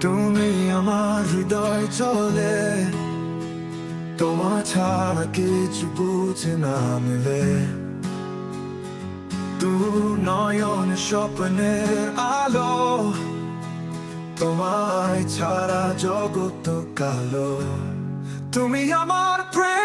তুমি আমার হৃদয় চলে। তোমার ছাড়া কিছু বুঝে না মিলে। তু নয়ন স্বপ্নের আলো, তোমায় ছাড়া জগৎ কালো। তুমি আমার প্রেম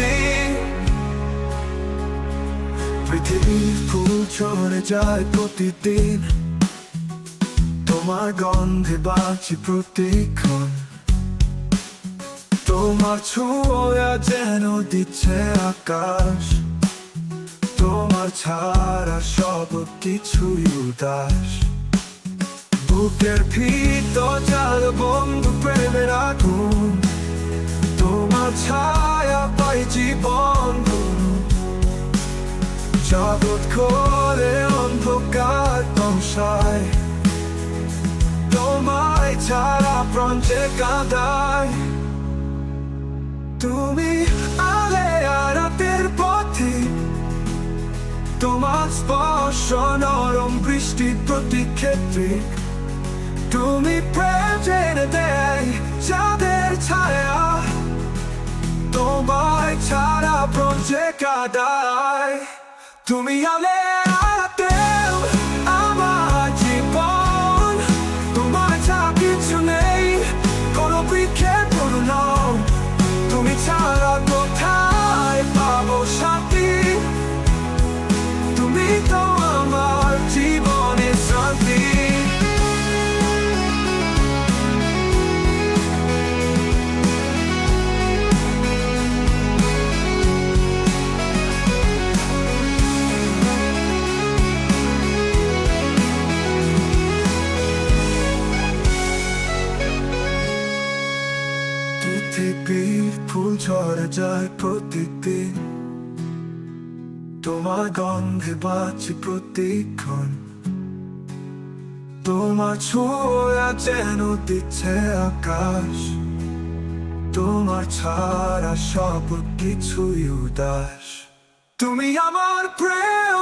শান্তি পৃথিবীর ফুল ছড়ে যায় প্রতিদিন। তোমার গন্ধে বাঁচি প্রতিক্ষণ। তোমার ছোঁয়া যেন দিচ্ছে আকাশ। তোমার ছাড়া সব কিছুই উদাস। বুকের ভিতর যার জগৎ করে অন্ধকার ধ্বংসায় তোমায় ছাড়া প্রাণ যে কাঁদায় তুমি আলে আর রাতের পথে তোমার স্পর্শ নরম বৃষ্টি প্রতি ক্ষেত্রে তুমি প্রেম দেয় যাদের ছায়া তোমায় ছাড়া ব্রঞ্জে কাদায় তুমি আলে পৃথিবীর ফুল ঝরে যায় প্রতিদিন। তোমার গন্ধে বাঁচি প্রতিক্ষণ। তোমার ছোঁয়া যেন দিচ্ছে আকাশ। তোমার ছাড়া সব কিছুই উদাস। তুমি আমার প্রেম